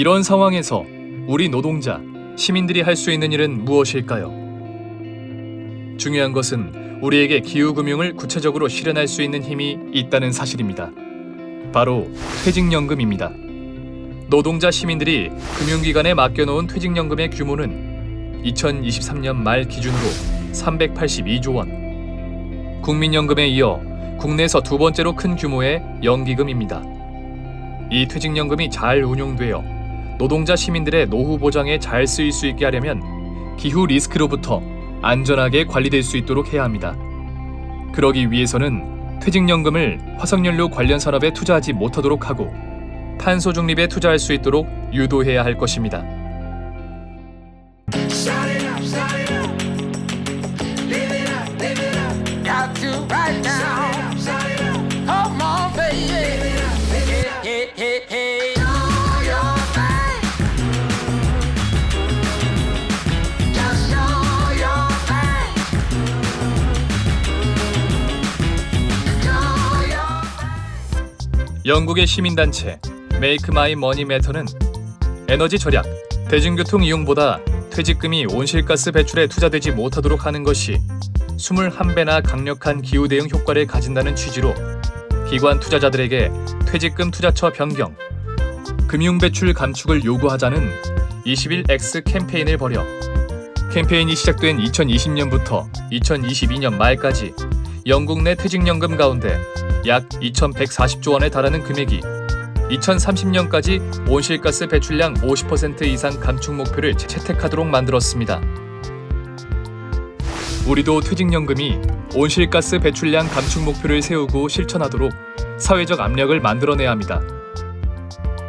이런 상황에서 우리 노동자, 시민들이 할 수 있는 일은 무엇일까요? 중요한 것은 우리에게 기후금융을 구체적으로 실현할 수 있는 힘이 있다는 사실입니다. 바로 퇴직연금입니다. 노동자 시민들이 금융기관에 맡겨놓은 퇴직연금의 규모는 2023년 말 기준으로 382조 원. 국민연금에 이어 국내에서 두 번째로 큰 규모의 연기금입니다. 이 퇴직연금이 잘 운용되어 노동자 시민들의 노후 보장에 잘 쓰일 수 있게 하려면 기후 리스크로부터 안전하게 관리될 수 있도록 해야 합니다. 그러기 위해서는 퇴직연금을 화석연료 관련 산업에 투자하지 못하도록 하고 탄소 중립에 투자할 수 있도록 유도해야 할 것입니다. 영국의 시민단체 메이크 마이 머니 매터는 에너지 절약, 대중교통 이용보다 퇴직금이 온실가스 배출에 투자되지 못하도록 하는 것이 21배나 강력한 기후 대응 효과를 가진다는 취지로 기관 투자자들에게 퇴직금 투자처 변경, 금융 배출 감축을 요구하자는 21X 캠페인을 벌여 캠페인이 시작된 2020년부터 2022년 말까지 영국 내 퇴직연금 가운데 약 2,140조 원에 달하는 금액이 2030년까지 온실가스 배출량 50% 이상 감축 목표를 채- 채택하도록 만들었습니다. 우리도 퇴직연금이 온실가스 배출량 감축 목표를 세우고 실천하도록 사회적 압력을 만들어내야 합니다.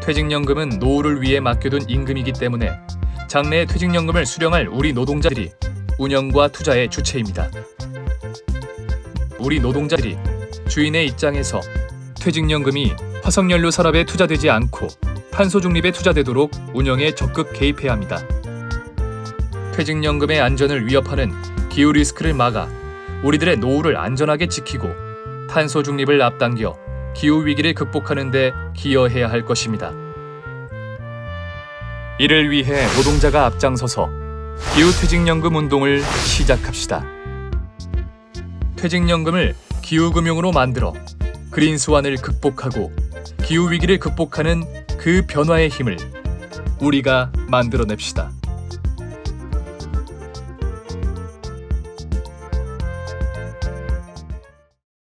퇴직연금은 노후를 위해 맡겨둔 임금이기 때문에 장래의 퇴직연금을 수령할 우리 노동자들이 운영과 투자의 주체입니다. 우리 노동자들이 주인의 입장에서 퇴직연금이 화석연료 산업에 투자되지 않고 탄소 중립에 투자되도록 운영에 적극 개입해야 합니다. 퇴직연금의 안전을 위협하는 기후 리스크를 막아 우리들의 노후를 안전하게 지키고 탄소 중립을 앞당겨 기후 위기를 극복하는 데 기여해야 할 것입니다. 이를 위해 노동자가 앞장서서 기후 퇴직연금 운동을 시작합시다. 퇴직연금을 기후금융으로 만들어 그린 스완을 극복하고 기후 위기를 극복하는 그 변화의 힘을 우리가 만들어냅시다.